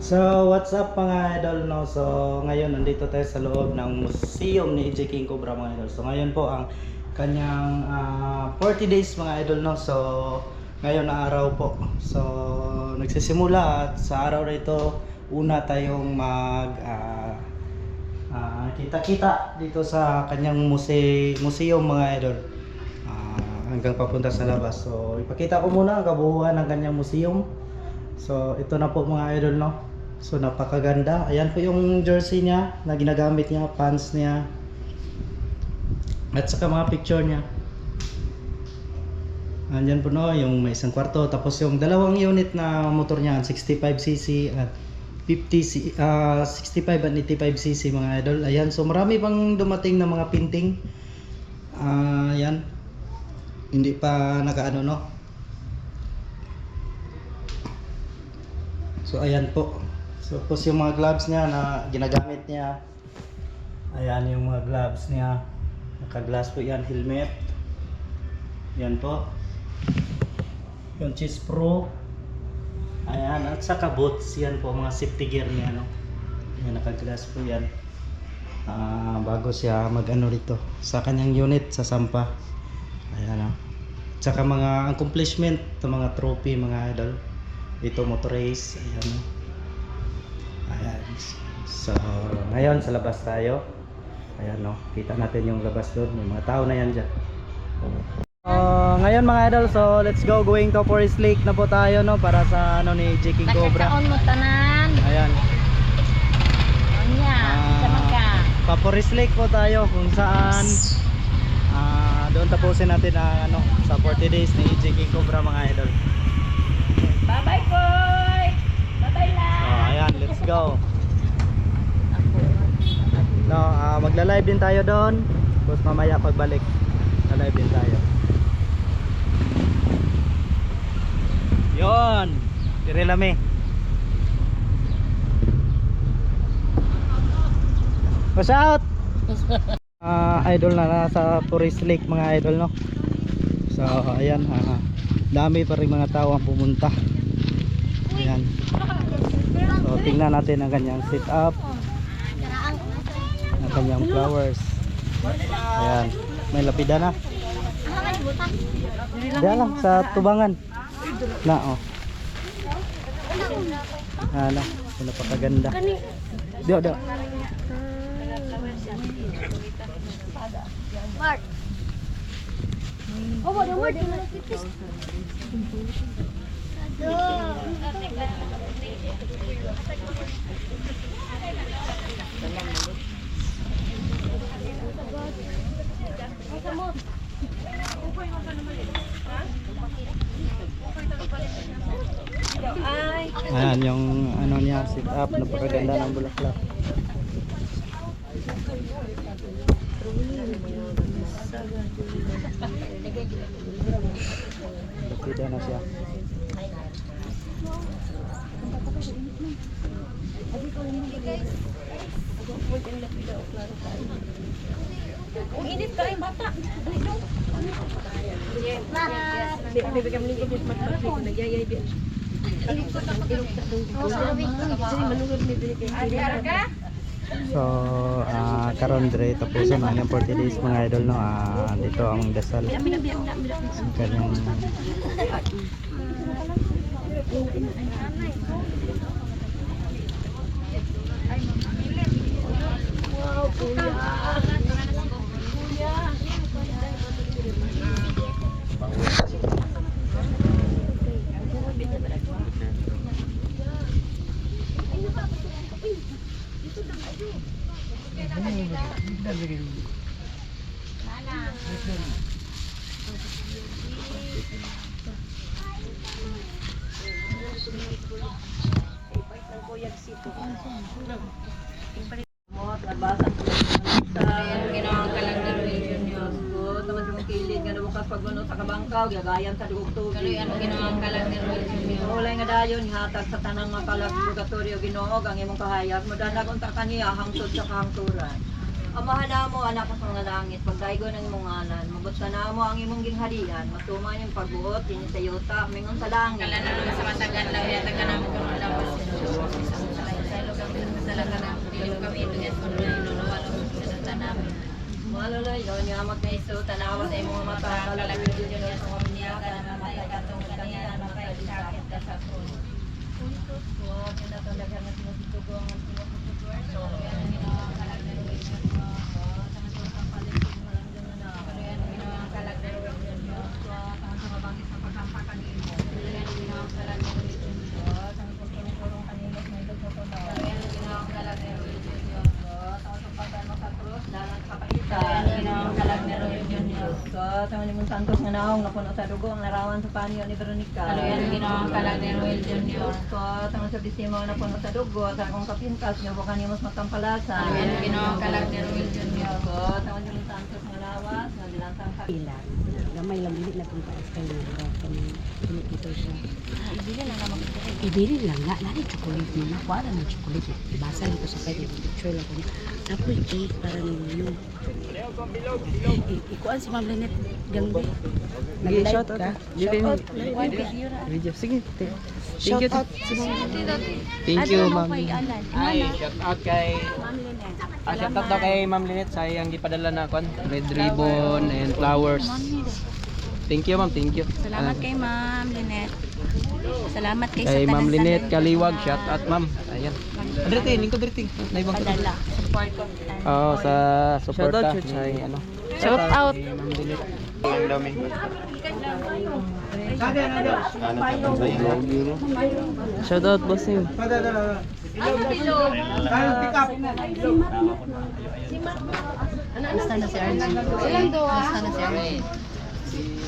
So, what's up mga idol no? So, ngayon nandito tayo sa loob ng museum ni EJ King Cobra mga idol. So, ngayon po ang kanyang ah, 40 days mga idol no. So, ngayon na araw po. So, nagsisimula at sa araw na ito, una tayong mag ah, ah, kita-kita dito sa kanyang muse museum mga idol. Ah, hanggang papunta sa labas. So, ipakita ko muna ang kabuuan ng kanyang museum. So, ito na po mga idol, no? So, napakaganda. Ayan po yung jersey niya na ginagamit niya, pants niya. At saka mga picture niya. Andyan po no, yung may isang kwarto. Tapos yung dalawang unit na motor niya, 65cc at 50 ah 65 at 85cc mga idol. Ayan, so marami pang dumating na mga painting. Ah, ayan. Hindi pa nakaano no. So ayan po. Tapos yung mga gloves niya na ginagamit niya. Ayan yung mga gloves niya. Naka-glass po yan, helmet. Yan po. Yung Cheese Pro. Ayan, at saka boots yan po, mga safety gear niya, no? Yan, naka-glass po yan. Ah, bago siya mag-ano rito sa kanyang unit sa Sampa. Ayan, no? Tsaka mga accomplishment, mga trophy, mga idol. Ito motor race, ayan, no? Ayan. So, ngayon sa labas tayo. Ayan, no? Kita natin yung labas doon. May mga tao na yan dyan. Uh, ngayon mga idol, so let's go going to Forest Lake na po tayo no para sa ano ni J. King Cobra. Nakakaon mo tanan. Ayan. Anya, Ah. sama ka. Pa Forest Lake po tayo kung saan ah doon tapusin natin ang ano sa 40 days ni J. King Cobra mga idol. Bye-bye, Koy. Bye-bye So lang. Ayan, let's go. No, ah magla-live din tayo doon. Tapos mamaya pagbalik, live din tayo. Yon, dire lami. Watch out! Ah, idol na nasa Forest Lake mga idol no. So ayan, ah, dami pa rin mga tao ang pumunta. Ayan. So tingnan natin ang kanyang sit up, ang kanyang flowers. Ayan, may lapida na. Diyan lang sa tubangan. Na oh. Ano, napakaganda. Dio, dio. Mark. Oh, wala Mark. Ay, Ayan yung ano niya, sit up, napakaganda ng bulaklak. Lapida na siya. Kung init ka ay bata. Bibigyan mo ng init matpapit na nagyayay din. So, ah karon dire tapos ang 40 days mga idol no. Ah, dito ang dasal. Ang kanyang ginawang kalendar religion Diyos ko. Sa mong kilid nga bukas pag ano sa kabangkaw, gagayan sa dugog tubig. Kaloy ano ginawang kalendar religion niyo? Ulay nga dayon hatag sa tanang mga kalag purgatorio Ginoo ang imong kahayag mo danag unta kaniya hangtod sa kahangturan. Amahan na mo anak sa mga langit pagdaigo ng imong ngalan mabot sa namo ang imong gingharian matuman yung pagbuot dinhi sa yuta mingon sa langit. Kala na naman sa matagal lang yata ka namin kung alam mo yon nga magkaiso pamilya sa mga inunuwalo sa tanamin. Malulay, yun yung amak na iso, tanawat ay mga mata, kalagod yun yung mga piniyaka na matay katong kaniya na matay sakit na sa po. Puntos, huwag na talaga na sinusutugo ang sinusutugo. So, yan ang ginawa kalagod yun yung mga So, sa mga limang santos nga naong napuno sa dugo ang larawan sa panyo ni Veronica. Kaya yan ang ginawa kalagay ng Diyos. So, tama sa bisimo na puno sa dugo, sa akong kapintas, nga bukan niyo mas matampalasa. Kaya yan ang ginawa kalagay ng Diyos. So, tama sa limang santos nga lawas, nga dilantang ka. Pila. Gamay lang bilit na kung paas kayo na pinipito siya. Ibili na naman ito. Ibili lang nga, nari chocolate mo na. Kuwara ng chocolate. Ibasa nito sa pwede. Picture lang ko niya. Apple cake para nung ano. I- Ikuan si Ma'am Lynette Gangbe. Nag-live ka? Shout out. Video na. Sige. Thank Shout you. out Thank you, ma'am. Alan. Ay, shout out kay Ma'am Lynette. Ah, shout out daw kay Ma'am Lynette sa iyang gipadala na kwan, red ribbon and flowers. Thank you, ma'am. Thank you. Salamat kay Ma'am Lynette. Salamat kay kay sa Ma'am Lynette Kaliwag. na Shout out, ma'am. Ayan. Adrete, lingkod adrete. Naibang ko. Padala. Support ko. Oo, sa suporta Shout out, ano. Shout out. kay Ma'am Lynette. Shout out, bossing. Basta na si RG. Basta na si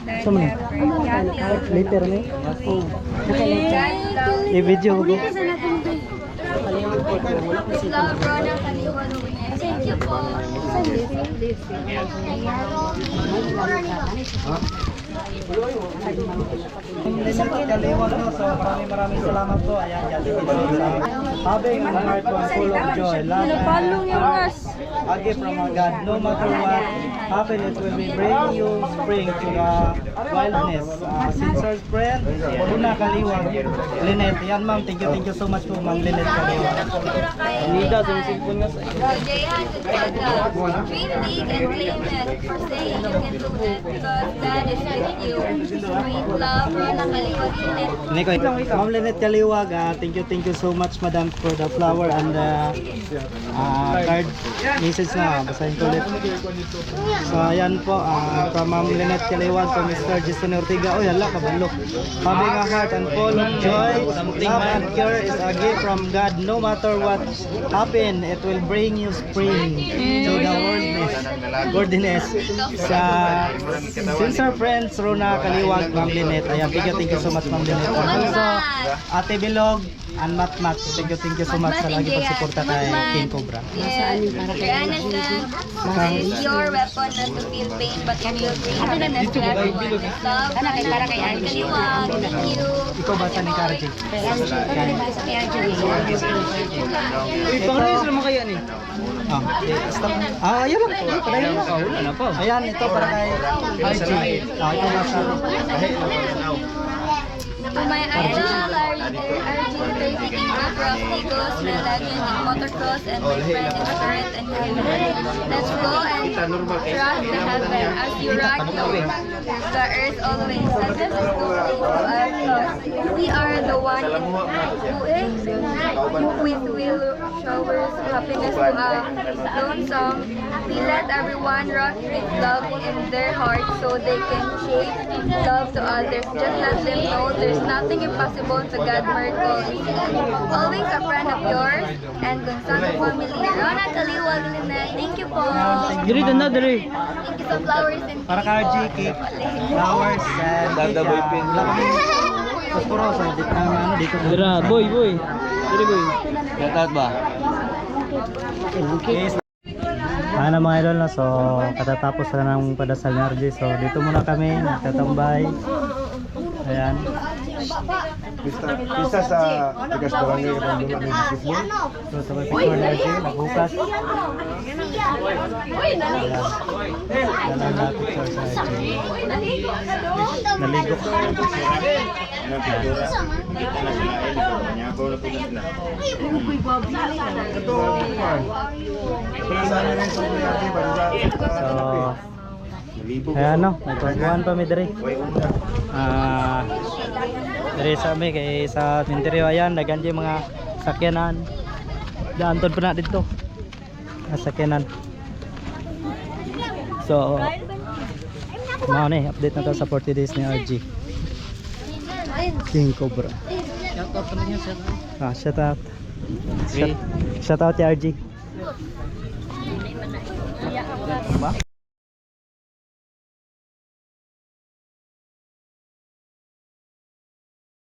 Sa man? Later ni? I-video ko. Kaliwag no, so maraming maraming salamat po. Ayan, yan. Having a heart full of joy, love and heart. A gift from our God, no matter what happen, it will be bring you spring to the wilderness. Uh, sincere friend, Una Kaliwag, Lynette. Yan ma'am, thank you, thank you so much po ma'am Lynette Kaliwag. Nida, sa cellphone nga sa Jayan, Dream big and claim it for saying you can do it because God is with you. Sweet love, Rona Kaliwag. Niko, Ma'am Lynette Kaliwag, ah, thank you, thank you so much madam for the flower and the ah, card message na, basahin ko ulit. So ayan po, ah, from Ma'am Lynette Kaliwag to Mr. Jason Ortiga, oh yala, kabalo. Having a heart and full of joy, love and care is a gift from God. No matter what happen, it will bring you spring to the worldness, worldliness. Sa sincere friends, Rona Kaliwag, Ma'am Lynette. Ayan, thank you, thank you so much, Ma'am Lynette. And Ate Bilog and Mat Mat. Thank you, thank you so much sa lagi pagsuporta kay King Cobra. Yes. Your understand is your weapon not to feel pain but to feel pain. Happiness to everyone. Love, Ano kay para kay RG. Kaliwag. Thank you. Ikaw basa ni RG. Uy, pangalis naman kaya ni. Ah, eh, stop. Ah, ayan lang. Ayan, padayon lang. Ayan, ito para kay RG. Ah, ito basa. To my idol, our leader, RG, Cobra of Eagles, my legend in motocross, and my friend in spirit and heaven. Let's go and rock the heaven as you rock the earth always. Let us go to our cause. We are the one who is with will showers happiness to a lonesome. We let everyone rock with love in their hearts so they can shape love to others. Just let them know there's nothing impossible to God miracles. Always a friend of yours and Gonzaga family. Rona Kaliwag Lynette. Thank you po. Diri na diri. Thank you sa flowers and Para kay RG, cake, flowers, and cake. ah, Wala kami. Pusporosa, dito ano dito. Dira, boy, boy. Diri boy. Out ba? Yes. Ano mga idol na, so katatapos na ng padasal ni RJ. So dito muna kami, nagtatambay. Ayan. Pista, pista sa Tigas Barangay Katandungan ng Kismo. So picture picture sa. Naligo. Pintura. Kita na sila ay Nyabaw na po na sila. Ito, man. Wala sa Kuya para sa So, ayan no, nagkukuhan pa mi una. Ah, diri sa mi kay sa Minteryo ayan, dagan yung mga sakyanan. Daanton pa na dito. Mga sakyanan. So, mao ni update na to sa 40 days ni RG. King Cobra. Shout out naman yun, sir. Ah, shout out. Shout, shout out kay RG.